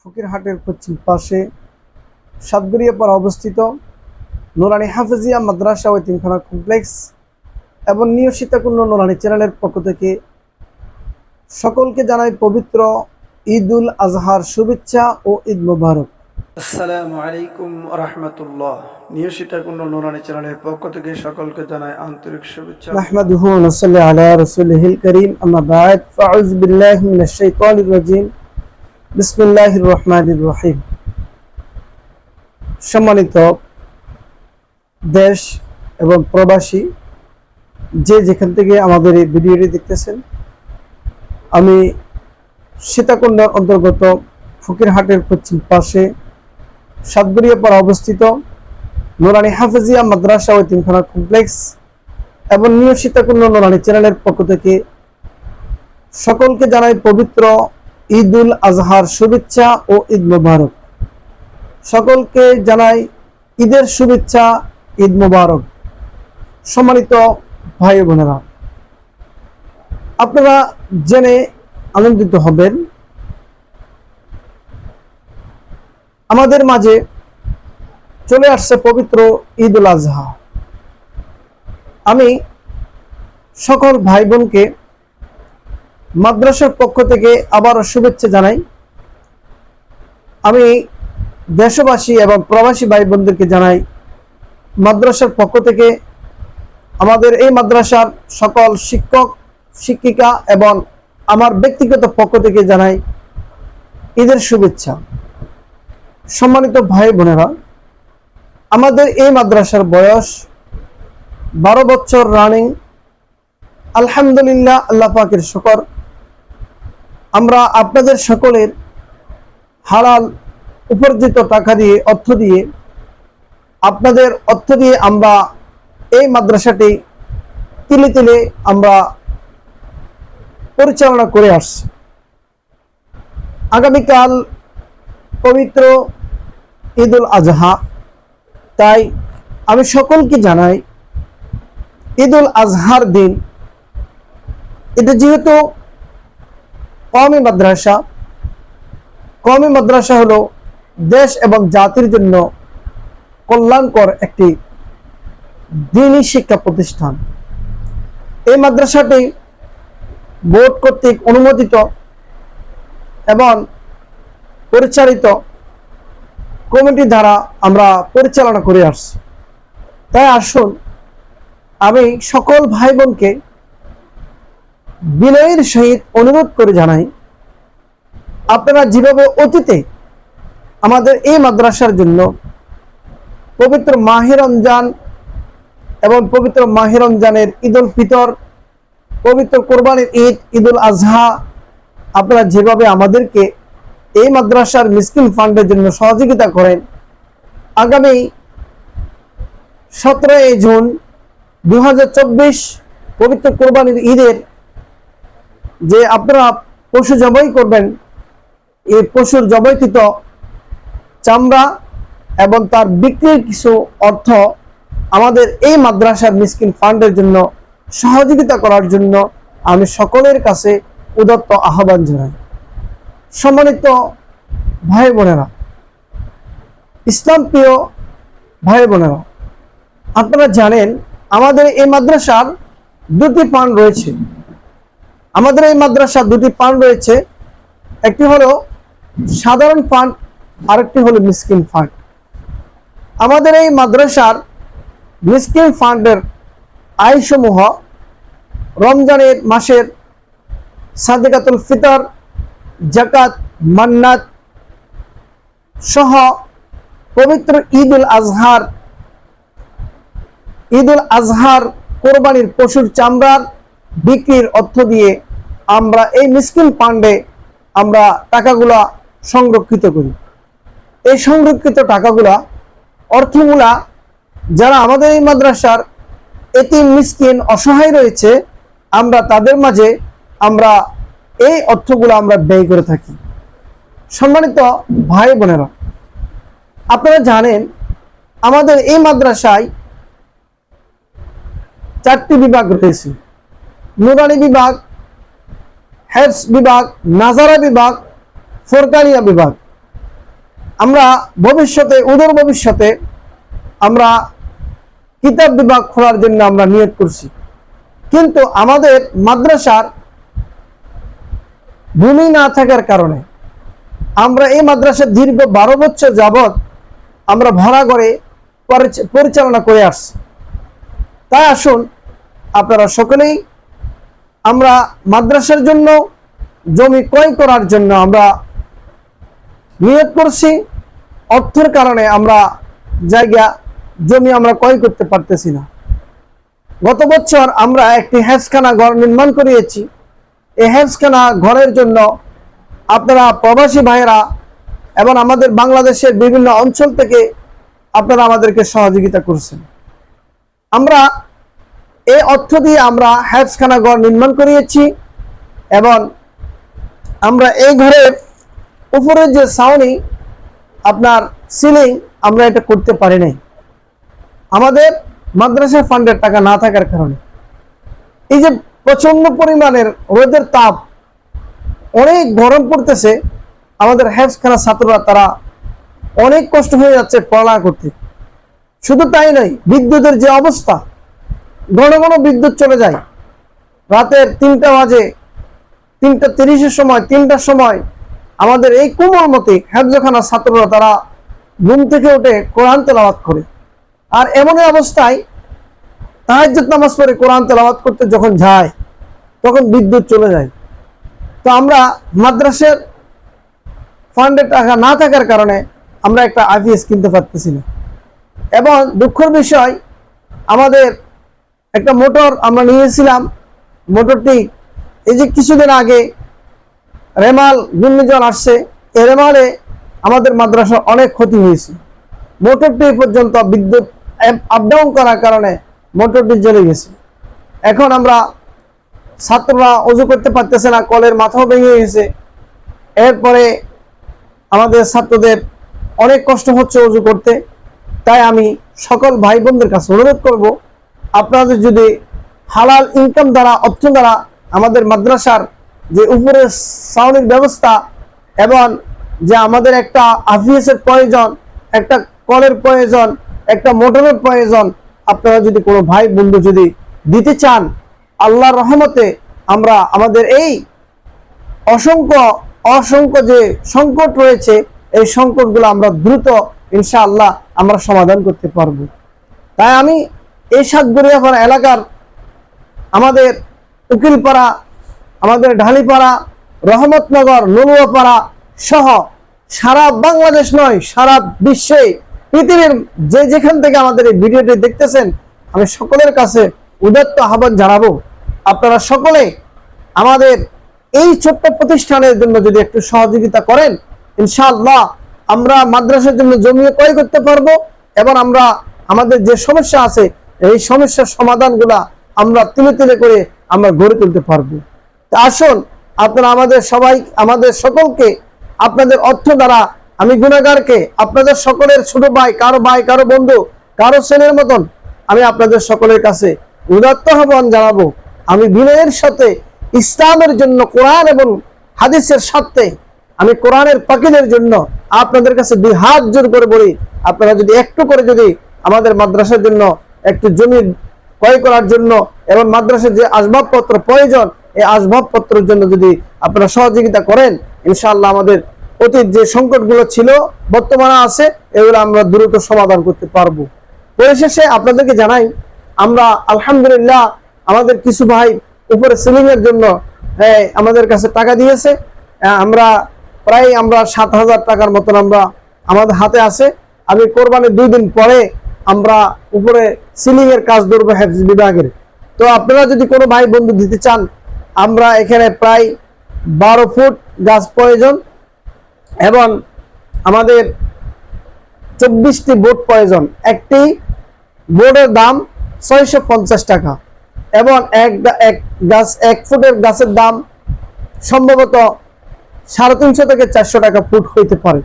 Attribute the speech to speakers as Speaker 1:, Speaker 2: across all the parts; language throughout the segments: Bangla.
Speaker 1: ফকিরহাটের পশ্চিম পাশে সাতগড়িয়াপাড়া অবস্থিত নোরানি হাফেজিয়া মাদ্রাসা ও তিনখানা কমপ্লেক্স এবং নিয় সীতাকুণ্ড নোরানি চ্যানেলের পক্ষ থেকে সকলকে জানাই পবিত্র ঈদ উল আজহার শুভেচ্ছা ও ঈদ মুবারক।
Speaker 2: আসসালামু আলাইকুম রহমতুল্লাহ। নিউ সীতাকুণ্ড নোরানি চ্যানেলের পক্ষ থেকে সকলকে জানাই আন্তরিক শুভেচ্ছা।
Speaker 1: আহমদুহু নসল্লি আলা মিনাশ শাইতানির বিসমুল্লাহ রহমান রহিম। সম্মানিত দেশ এবং প্রবাসী, যে যেখান থেকে আমাদের এই ভিডিওটি দেখতেছেন, আমি সীতাকুণ্ডার অন্তর্গত ফকিরহাটের পশ্চিম পাশে সাতগুড়িয়া পাড়া অবস্থিত নোরানি হাফেজিয়া মাদ্রাসা ও তিনখানা কমপ্লেক্স এবং নিউ সীতাকুণ্ড নোরানি চ্যানেলের পক্ষ থেকে সকলকে জানাই পবিত্র ঈদ উল আজহার শুভেচ্ছা ও ঈদ মোবারক। সকলকে জানাই ঈদের শুভেচ্ছা, ঈদ মোবারক। সম্মানিত ভাই বোনেরা, আপনারা জেনে আনন্দিত হবেন, আমাদের মাঝে চলে আসছে পবিত্র ঈদ উল আজহা। আমি সকল ভাই বোনকে মাদ্রাসার পক্ষ থেকে আবারও শুভেচ্ছা জানাই। আমি দেশবাসী এবং প্রবাসী ভাই বোনদেরকে জানাই, মাদ্রাসার পক্ষ থেকে আমাদের এই মাদ্রাসার সকল শিক্ষক, শিক্ষিকা এবং আমার ব্যক্তিগত পক্ষ থেকে জানাই ঈদের শুভেচ্ছা। সম্মানিত ভাই বোনেরা, আমাদের এই মাদ্রাসার বয়স বারো বছর রানিং আলহামদুলিল্লাহ, আল্লাহ পাকের শকর। আমরা আপনাদের সকলের হালাল উপার্জিত টাকা দিয়ে, অর্থ দিয়ে, আপনাদের অর্থ দিয়ে আমরা এই মাদ্রাসাটি তিলে তিলে আমরা পরিচালনা করে আসছি। আগামীকাল পবিত্র ঈদুল আজহা। তাই আমি সকলকে জানাই, ঈদুল আজহার দিন, এটা যেহেতু কমই মাদ্রাসা। কমই মাদ্রাসা হলো দেশ এবং জাতির জন্য কল্যাণকর একটি দিনী শিক্ষা প্রতিষ্ঠান। এই মাদ্রাসাটি বোর্ড কর্তৃক অনুমোদিত এবং পরিচালিত কমিটি দ্বারা আমরা পরিচালনা করে আসছি। তাই আসুন আমি সকল ভাই বোনকে বিনয়ের সহিত অনুরোধ করে জানাই, আপনারা যেভাবে অতীতে আমাদের এই মাদ্রাসার জন্য পবিত্র মাহে রমজান এবং পবিত্র মাহে রমজানের ঈদ ফিতর, পবিত্র কোরবানির ঈদ ঈদ উল আজহা, আপনারা যেভাবে আমাদেরকে এই মাদ্রাসার মিসকিন ফান্ডের জন্য সহযোগিতা করেন, আগামী সতেরোই জুন দু হাজার চব্বিশ পবিত্র কোরবানির ঈদের যে আপনারা পশু জবাই করবেন, এই পশুর জবাইকৃত চামড়া এবং তার বিক্রির কিছু অর্থ আমাদের এই মাদ্রাসার মিসকিন ফান্ডের জন্য সহযোগিতা করার জন্য আমি সকলের কাছে উদত্ত আহ্বান জানাই। সম্মানিত ভাই বোনেরা, ইসলাম প্রিয় ভাই বোনেরা, আপনারা জানেন আমাদের এই মাদ্রাসার দুটি পান রয়েছে। আমাদের এই মাদ্রাসার দুটি পান রয়েছে। একটি হলো সাধারণ ফান্ড আরেকটি হলো মিসকিন ফান্ড। আমাদের এই মাদ্রাসার মিসকিন ফান্ডের আয়সমূহ রমজানের মাসের সাদেকাতুল ফিতর জাকাত মান্নাত সহ পবিত্র ঈদ উল আজহার ঈদ উল আজহার কোরবানির পশুর চামড়ার বিক্রির অর্থ দিয়ে আমরা এই মিসকিন পান্ডে আমরা টাকাগুলা সংরক্ষিত করি। এই সংরক্ষিত টাকাগুলা, অর্থগুলা যারা আমাদের এই মাদ্রাসার এতিম মিসকিন অসহায় রয়েছে, আমরা তাদের মাঝে আমরা এই অর্থগুলো আমরা ব্যয় করে থাকি। সম্মানিত ভাই বোনেরা, আপনারা জানেন আমাদের এই মাদ্রাসায় চারটি বিভাগ রয়েছে। নুরানি বিভাগ হেফস বিভাগ, নাজারা বিভাগ, ফোরকানিয়া বিভাগ। আমরা ভবিষ্যতে, উদর ভবিষ্যতে আমরা কিতাব বিভাগ খোলার জন্য আমরা নিয়োগ করছি। কিন্তু আমাদের মাদ্রাসার ভূমি না থাকার কারণে আমরা এই মাদ্রাসা দীর্ঘ বারো বছর যাবৎ আমরা ভাড়া করে পরিচ- পরিচালনা করে আসছি। তাই আসুন আপনারা সকলেই আমরা মাদ্রাসার জন্য জমি ক্রয় করার জন্য আমরা নিয়োগ করছি। অর্থের কারণে আমরা জায়গা, জমি আমরা ক্রয় করতে পারতেছি না। গত বছর আমরা একটি হ্যাজখানা ঘর নির্মাণ করিয়েছি। এই হ্যাজখানা ঘরের জন্য আপনারা প্রবাসী ভাইয়েরা এবং আমাদের বাংলাদেশের বিভিন্ন অঞ্চল থেকে আপনারা আমাদেরকে সহযোগিতা করছেন। আমরা এই অর্থ দিয়ে আমরা হ্যাজখানা ঘর নির্মাণ করিয়েছি এবং আমরা এই ঘরের উপরের যে সাউনি আপনার সিলিং আমরা এটা করতে পারি নাই। আমাদের মাদ্রাসা ফান্ডের টাকা না থাকার কারণে। এই যে প্রচণ্ড পরিমাণের রোদের তাপ, অনেক গরম পড়তেছে, আমাদের হ্যাফখানা ছাত্ররা তারা অনেক কষ্ট হয়ে যাচ্ছে পড়ালেখা করতে। শুধু তাই নয়, বিদ্যুতের যে অবস্থা ঘন ঘন বিদ্যুৎ চলে যায়। রাতের তিনটা বাজে, তিনটা তিরিশের সময়, তিনটার সময় আমাদের এই কোমল মতে হ্যাফজখানা ছাত্ররা তারা ঘুম থেকে উঠে কোরআন তেলাওয়াত করে। আর এমনই অবস্থায় তাহাজ্জুদ নামাজ পড়ে কোরআন তেলাওয়াত করতে যখন যায়, তখন বিদ্যুৎ চলে যায়। তো আমরা মাদ্রাসের ফান্ডের টাকা না থাকার কারণে আমরা একটা আইপিএস কিনতে পারতেছি না। এবং দুঃখের বিষয়, আমাদের একটা মোটর আমরা নিয়েছিলাম। মোটরটি এই যে কিছুদিন আগে রেমাল ঘূর্ণিঝড় আসছে, এই রেমালে আমাদের মাদ্রাসার অনেক ক্ষতি হয়েছে। মোটরটি পর্যন্ত বিদ্যুৎ আপ ডাউন করার কারণে মোটরটি জ্বলে গেছে। এখন আমরা ছাত্ররা অজু করতে পারতেছে না, কলের মাথাও ভেঙে গেছে। এরপরে আমাদের ছাত্রদের অনেক কষ্ট হচ্ছে অজু করতে। তাই আমি সকল ভাই বোনদের কাছে অনুরোধ করব আপনাদের যদি হালাল ইনকাম দ্বারা অর্থ দ্বারা আমাদের মাদ্রাসার যে উপরে সাউনির ব্যবস্থা এবং যে আমাদের একটা আফিসের প্রয়োজন, একটা কলের প্রয়োজন, একটা মোটরের প্রয়োজন, আপনারা যদি কোনো ভাই বন্ধু যদি দিতে চান, আল্লাহর রহমতে আমরা আমাদের এই অসংখ্য অসংখ্য যে সংকট রয়েছে, এই সংকটগুলো আমরা দ্রুত, ইনশাআল্লাহ আমরা সমাধান করতে পারব। তাই আমি এই সাতগড়িয়াপাড়া এলাকার আমাদের উকিলপাড়া, আমাদের ঢালিপাড়া, রহমতনগর নলুয়াপাড়া সহ সারা বাংলাদেশ নয়, সারা বিশ্বে পৃথিবীর যে যেখান থেকে আমাদের এই ভিডিওটি দেখতেছেন, আমি সকলের কাছে উদাত্ত আহ্বান জানাব। আপনারা সকলে আমাদের এই ছোট্ট প্রতিষ্ঠানের জন্য যদি একটু সহযোগিতা করেন, ইনশাআল্লাহ আমরা মাদ্রাসার জন্য জমিয়ে ক্রয় করতে পারব এবং আমরা আমাদের যে সমস্যা আছে এই সমস্যার সমাধানগুলা আমরা তুলে তুলে করে আমরা গড়ে তুলতে পারব। তা আসুন, আপনারা আমাদের সবাই, আমাদের সকলকে, আপনাদের অর্থ দ্বারা আমি গুণাগারকে, আপনাদের সকলের ছোট ভাই, কারও ভাই, কারও বন্ধু, কারও ছেলের মতন আমি আপনাদের সকলের কাছে উদাত্ত আহ্বান জানাব। আমি বিনয়ের সাথে ইসলামের জন্য কোরআন এবং হাদিসের সাথে আমি কোরআনের পাখিদের জন্য আপনাদের কাছে দুই হাত জোর করে বলি। আপনারা যদি একটু করে যদি আমাদের মাদ্রাসার জন্য একটু জমি ক্রয় করার জন্য এবং মাদ্রাসার যে আসবাবপত্র প্রয়োজন, এই আসবাবপত্রের জন্য যদি আপনারা সহযোগিতা করেন, ইনশাআল্লাহ আমাদের অতীত যে সংকটগুলো ছিল, বর্তমানে আছে, এগুলো আমরা দ্রুত সমাধান করতে পারব। পরিশেষে আপনাদেরকে জানাই, আমরা আলহামদুলিল্লাহ আমাদের কিছু ভাই উপরে সিলিং এর জন্য আমাদের কাছে টাকা দিয়েছে। আমরা প্রায় আমরা সাত হাজার টাকার মতন আমরা আমাদের হাতে আছে। আমি কোরবানির দুই দিন পরে আমরা উপরে সিলিং এর কাজ ধরবো হেফজ বিভাগের। তো আপনারা যদি কোনো ভাই বন্ধু দিতে চান, আমরা এখানে প্রায় বারো ফুট গাছ প্রয়োজন এবং আমাদের চব্বিশটি বোর্ড প্রয়োজন। একটি বোর্ডের দাম ছয়শো পঞ্চাশ টাকা এবং এক এক গাছ, এক ফুটের গাছের দাম সম্ভবত সাড়ে তিনশো থেকে চারশো টাকা ফুট হইতে পারে।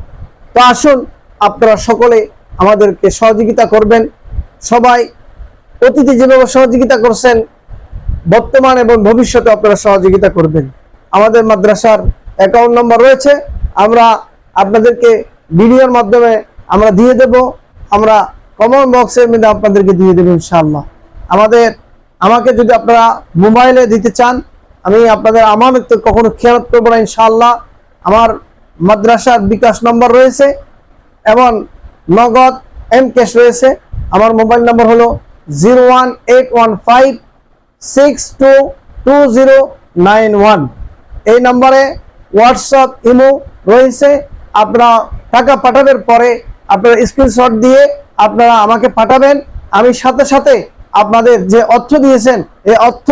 Speaker 1: তো আসুন, আপনারা সকলে আমাদেরকে সহযোগিতা করবেন। সবাই অতীতে যেভাবে সহযোগিতা করছেন, বর্তমান এবং ভবিষ্যতে আপনারা সহযোগিতা করবেন। আমাদের মাদ্রাসার অ্যাকাউন্ট নম্বর রয়েছে। আমরা আপনাদেরকে ভিডিওর মাধ্যমে আমরা দিয়ে দেব। আমরা কমন বক্সের মধ্যে আপনাদেরকে দিয়ে দেবো ইনশাআল্লাহ। আমাদের, আমাকে যদি আপনারা মোবাইলে দিতে চান, আমি আপনাদের আমার কখনো খেয়ালত করব না ইনশাআল্লাহ। আমার মাদ্রাসার বিকাশ নম্বর রয়েছে। এবং নগদ এম ক্যাশ রয়েছে। আমার মোবাইল নম্বর হলো zero one eight one five six two two zero nine one. এই নম্বরে হোয়াটসঅ্যাপ, ইমো রয়েছে। আপনারা টাকা পাঠানোর পরে আপনারা স্ক্রিনশট দিয়ে আপনারা আমাকে পাঠাবেন। আমি সাথে সাথে আপনাদের যে অর্থ দিয়েছেন, এই অর্থ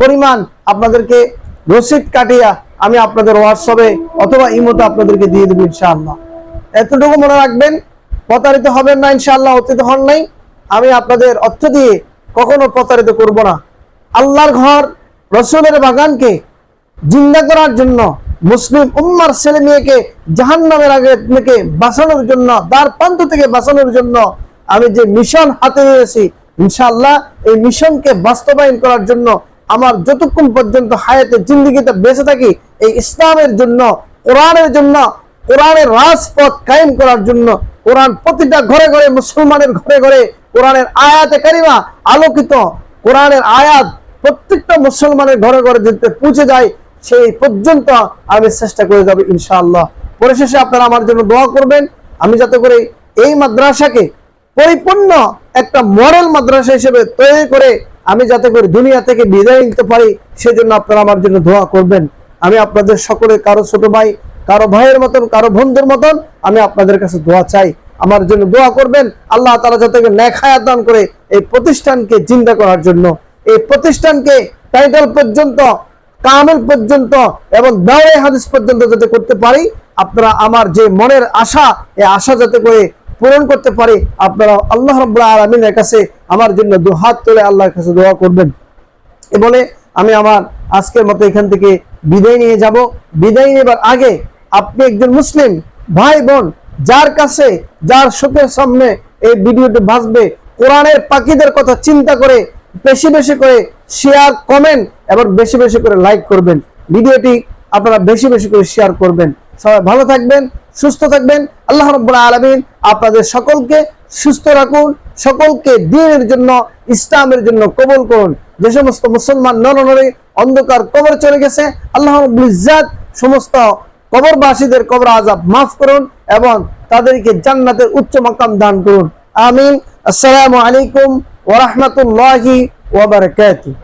Speaker 1: পরিমাণ আপনাদেরকে রসিদ কাটিয়া আমি আপনাদের হোয়াটসঅ্যাপে অথবা ইমোতে আপনাদেরকে দিয়ে দেবো ইনশাআল্লাহ। এতটুকু মনে রাখবেন প্রতারিত হবেন না, ইনশাআল্লাহ, অতীত হন নাই। আমি আপনাদের অর্থ দিয়ে কখনো প্রতারিত করব না। আল্লাহর ঘর, রসুলের বাগানকে জিন্দা করার জন্য, মুসলিম উম্মার ছেলে মেয়েকে জাহান নামের আগে থেকে বাঁচানোর জন্য তার প্রান্ত থেকে বাঁচানোর জন্য আমি যে মিশন হাতে নিয়েছি, ইনশাআল্লাহ, এই মিশনকে বাস্তবায়ন করার জন্য আমার যতক্ষণ পর্যন্ত হায়াতে জিন্দিগিতে বেঁচে থাকি, এই ইসলামের জন্য, কোরআনের জন্য, কোরআনের রাজপথ কায়েম করার জন্য কোরআন প্রতিটা ঘরে ঘরে মুসলমানের ঘরে ঘরে কোরআনের আয়াতে কারিমা আলোকিত। কোরআনের আয়াত প্রত্যেকটা মুসলমানের ঘরে ঘরে যেতে পৌঁছে যায়, সেই পর্যন্ত আমি চেষ্টা করে যাব ইনশাআল্লাহ। পরিশেষে আপনারা আমার জন্য দোয়া করবেন। আমি যাতে করে এই মাদ্রাসাকে পরিপূর্ণ একটা মডেল মাদ্রাসা হিসেবে তৈরি করে আমি যাতে করে দুনিয়া থেকে বিদায় নিতে পারি, সেজন্য আপনারা আমার জন্য দোয়া করবেন। আমি আপনাদের সকলে কারও ছোট ভাই কারও ভাইয়ের মতন, কারও বন্ধুর মতন, আমি আপনাদের কাছে দোয়া চাই। আমার জন্য দোয়া করবেন, আল্লাহ তালা যাতে করে দান করে এই প্রতিষ্ঠানকে জিন্দা করার জন্য। এই প্রতিষ্ঠানকে টাইটেল পর্যন্ত, কামেল পর্যন্ত এবং দাওয়ে হাদিস পর্যন্ত যাতে করতে পারি, আপনারা আমার যে মনের আশা এই আশা যাতে করে পূরণ করতে পারি, আপনারা আল্লাহ রব্লা আলমিনের কাছে আমার জন্য দু হাত তুলে আল্লাহর কাছে দোয়া করবেন। এ বলে আমি আমার আজকের মতো এখান থেকে বিদায় নিয়ে যাব। বিদায় নেবার আগে আপনি একজন মুসলিম, ভাই বোন, যার কাছে, যার চোখের সামনে এই ভিডিওটি ভাসবে, কোরআনের পাখিদের কথা চিন্তা করে, বেশি বেশি করে শেয়ার কমেন্ট এবং বেশি বেশি করে লাইক করবেন। ভিডিওটি আপনারা বেশি বেশি করে শেয়ার করবেন। সবাই ভালো থাকবেন, সুস্থ থাকবেন। আল্লাহ রব্বুল আলমিন আপনাদের সকলকে সুস্থ রাখুন, সকলকে দিনের জন্য, ইসলামের জন্য কবল করুন। যে সমস্ত মুসলমান নরনরে অন্ধকার কবর চলে গেছে, আল্লাহ রব্বুল ইজ্জাত সমস্ত কবরবাসীদের কবর আজাব মাফ করুন এবং তাদেরকে জান্নাতের উচ্চ মাকাম দান করুন। আমিন। আসসালামু আলাইকুম ওয়া রাহমাতুল্লাহি ওয়া বারাকাতুহু।